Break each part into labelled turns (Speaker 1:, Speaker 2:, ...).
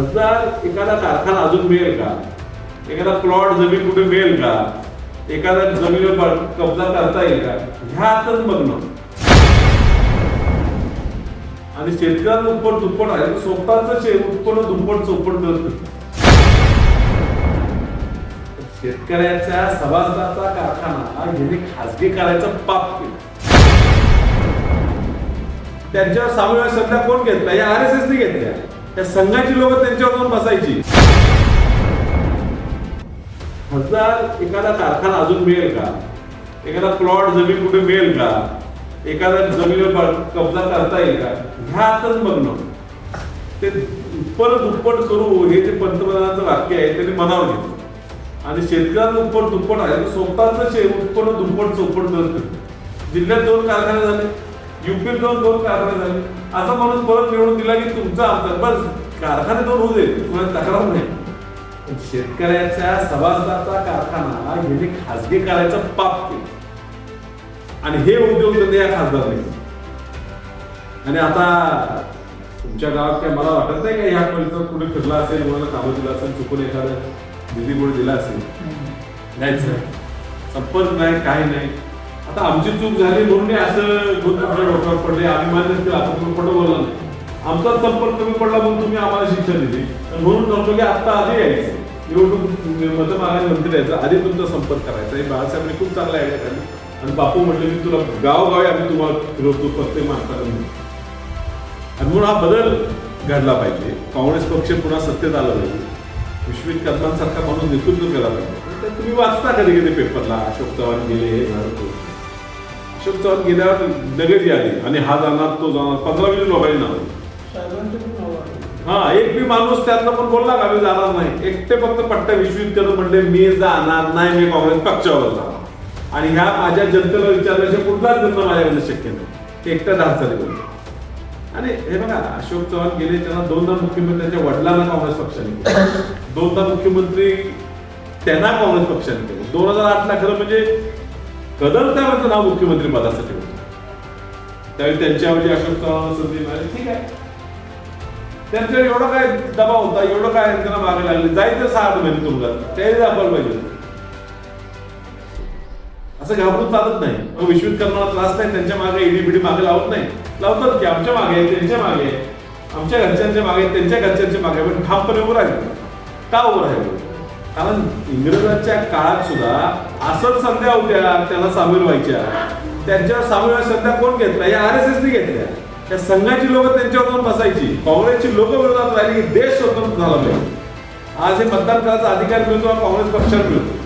Speaker 1: खासदार एखादा कारखाना अजून मिळेल का? एखादा प्लॉट जमीन कुठे मिळेल का? एखाद्या जमिनीवर कब्जा करता येईल का? ह्या आताच बघणं. आणि शेतकऱ्यांचं उत्पन्न दुप्पट आहे. स्वतःच उत्पन्न दुप्पट चौपट करत शेतकऱ्याच्या सभासदाचा कारखाना ह्याने खासगी करायचं पाप केलं. त्यांच्यावर सामूहिक सध्या कोण घेतला? या आर एस एस घेतल्या. त्या संघाची लोक त्यांच्यावर जाऊन बसायची. खासदार एखादा कारखाना अजून मिळेल का? एखादा प्लॉट जमीन कुठे मिळेल का? एखाद्या जमिनीवर कब्जा करता येईल का? ह्या आताच बघणं. ते उत्पन्न दुप्पट करू हे जे पंतप्रधानांचं वाक्य आहे त्यांनी मनावर घेतलं. आणि शेतकऱ्यांचं उत्पन्न दुप्पट आहे. स्वतःच उत्पन्न दुप्पट चौपट करत. जिल्ह्यात दोन कारखाने झाले. युपीत दोन दोन कारखाने झाले असं म्हणून परत निवडून दिला की तुमचा आमचा बस कारखाने दोन होऊ दे तुम्हाला तक्रार नाही पण शेतकऱ्याच्या सभासदाचा कारखाना ह्याने खासगी करायचा पाप केलं. आणि हे उद्योग धंदे या खासदारने आणि आता तुमच्या गावात काय मला वाटत नाही का ह्या परिसरात कुठे फिरला असेल कोणाला कामं दिलं असेल चुकून एखादं निधी कोणी दिला असेल? नाही सर संपर्क नाही काही नाही. आता आमची चूक झाली म्हणून असं भूत तुमच्या डोक्यावर पडले आम्ही मान्य केलं आता तुम्ही खोटं बोलला नाही. आमचा संपर्क कमी पडला म्हणून तुम्ही आम्हाला शिक्षा दिली. म्हणून म्हणतो की आता आधी यायचं. निवडणूक मतं मागायनंतर यायचं. आधी तुमचा संपर्क करायचा. हे बाळासाहेबांनी खूप चांगला आयडिया काढली. आणि बापू म्हटले मी तुला गावगावी आम्ही तुम्हाला फिरवतो प्रत्येक माणसाला आणि म्हणून हा बदल घडला पाहिजे. काँग्रेस पक्ष पुन्हा सत्तेत आला पाहिजे. विश्वित कदमांसारखा माणूस नेतृत्व केला पाहिजे. तर तुम्ही वाचता कधी कधी पेपरला अशोक चव्हाण गेले हे झालं. ते. अशोक चव्हाण गेल्यावर लगेच आली आणि हा जाणार तो जाणार. पंधरा वीस मोबाईल नाव. हा एक बी माणूस त्यातनं पण बोलला का? मी जाणार नाही. एकटे फक्त पट्ट्या विश्वित करून म्हणले मी जाणार नाही मी काँग्रेस पक्षावर जाणार. आणि ह्या माझ्या जनतेला विचारल्याशिवाय कुठलाच जनता माझ्याकडे शक्य नाही. ते एकट्या धाडचाली बोलतो आणि हे बघा अशोक चव्हाण गेले त्यांना दोनदा मुख्यमंत्री त्यांच्या वडिलांना काँग्रेस पक्षाने केलं. दोनदा मुख्यमंत्री त्यांना काँग्रेस पक्षाने केलं. दोन हजार आठला खरं म्हणजे कदम साहेबांचं नाव मुख्यमंत्री पदासाठी होतं त्यावेळी त्यांच्याऐवजी अशोक चव्हाण संधी मिळाली ठीक आहे. त्यांच्यावर एवढा काय दबाव होता एवढं काय त्यांना मागे लागले जायचं सहा महिने म्हणजे तुरुंगात त्याही दाखवायला पाहिजे असं घाबरून चालत नाही. मग विश्वित करणारा त्रास नाही त्यांच्या मागे ईडी बिडी मागे लावत नाही. लावतात की आमच्या मागे आहे त्यांच्या मागे आहे. आमच्या घरच्यांच्या मागे त्यांच्या घरच्यांच्या मागे पण ठामपणे उभं राहिलं का उभं राहिलं कारण इंग्रजांच्या काळात सुद्धा असंच संध्या होत्या त्याला सामील व्हायच्या. त्यांच्या सामील संध्या कोण घेतल्या? या आर एस एसनी घेतल्या. त्या संघाची लोक त्यांच्यावर जाऊन बसायची. काँग्रेसची लोक विरोधात राहिली की देश स्वतंत्र झाला पाहिजे आज हे मतदान करायचा अधिकार मिळतो काँग्रेस पक्षाला मिळतो.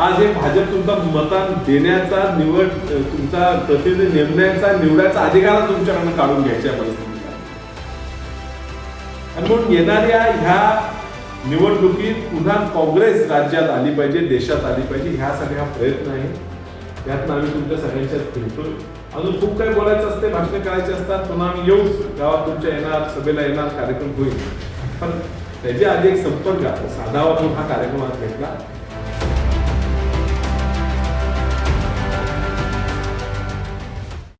Speaker 1: आज हे भाजप तुमचा मतदान देण्याचा निवड तुमचा प्रतिनिधी नेमण्याचा निवडायचा अधिकार तुमच्याकडनं काढून घ्यायच्या आहे. आणि म्हणून येणाऱ्या ह्या निवडणुकीत पुन्हा काँग्रेस राज्यात आली पाहिजे देशात आली पाहिजे ह्या हा प्रयत्न आहे त्यातनं आम्ही तुमच्या सगळ्यांच्या भेटतो अजून खूप काही बोलायचं असते भाषणं करायचे असतात पुन्हा आम्ही येऊच गावात तुमच्या येणार सभेला येणार कार्यक्रम होईल. पण त्याच्या आधी एक संपर्क साधावा म्हणून हा कार्यक्रम आज घेतला.